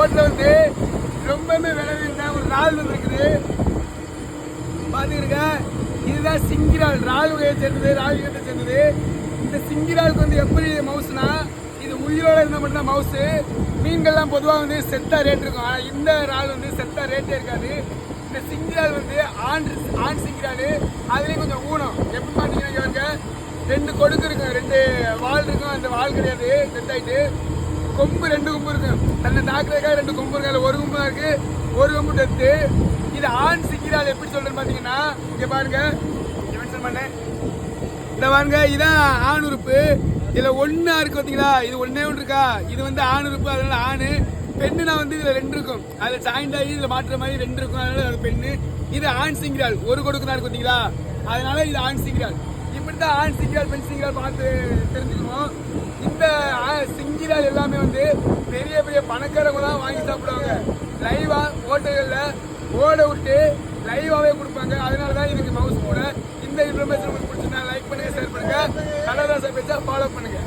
ரோட்ல வந்து ரொம்பவே விளைவிந்த ஒரு ரால் இருக்குது பாத்துக்கிருக்க இதுதான் சிங்கிரால். ரால் வகையை சேர்ந்தது ரால் இனத்தை சேர்ந்தது. இந்த சிங்கிராலுக்கு வந்து எப்படி மவுஸ்னா இது உயிரோட இருந்தால் மட்டும்தான் மவுஸு மீன்கள்லாம் பொதுவாக வந்து செத்தாக ரேட் இருக்கும். ஆனால் இந்த இறால் வந்து செத்தாக ரேட்டே இருக்காது. இந்த சிங்கிரால் வந்து ஆண் ஆண் சிங்கிரால். அதுலேயும் கொஞ்சம் ஊனம். எப்படி பார்த்தீங்கன்னா ரெண்டு கொடுக்கு இருக்கும். ரெண்டு வால் இருக்கும். அந்த வால் கிடையாது. செத்தாயிட்டு. கொம்பு ரெண்டு கொம்பு இருக்கு. தன்னை தாக்குறதுக்காக ரெண்டு கொம்பு இருக்கு. அதில் ஒரு கொம்பு தான் இருக்கு. ஒரு கொம்பு டெத்து. இது ஆண் சிக்கிரால் எப்படி சொல்றேன்னு பாத்தீங்கன்னா இங்க பாருங்க. இங்க பண்ணேன் இந்த பாருங்க இதான் ஆண் உறுப்பு. இதுல ஒன்றா இருக்கு பாத்தீங்களா? இது ஒன்றே ஒன்று இருக்கா? இது வந்து ஆண் உறுப்பு அதனால ஆணு. பெண்ணுனா வந்து இதுல ரெண்டு இருக்கும். அதுல ஜாயிண்ட் ஆகி இதுல மாற்றுற மாதிரி ரெண்டு இருக்கும். அதனால அது பெண்ணு. இது ஆண் சிங்கிரால் ஒரு கொடுக்குனா இருக்கு பாத்தீங்களா? அதனால இது ஆண் சிங்கிரால் இப்படித்தான் ஆண் சிங்கிரால் பெண் சிங்கிரால் பார்த்து தெரிஞ்சுக்கணும். இந்த ஆ- எல்லாமே வந்து பெரிய பெரிய பணக்காரங்க தான் வாங்கி சாப்பிடுவாங்க. லைவா ஹோட்டல்களில் ஓட விட்டு லைவாவே கொடுப்பாங்க. அதனால தான் எனக்கு மவுஸ் கூட இந்த இன்ஃபர்மேஷன் உங்களுக்கு பிடிச்சிருந்தா லைக் பண்ணுங்க ஷேர் பண்ணுங்க. கடலாசை பேச்சா ஃபாலோ பண்ணுங்க.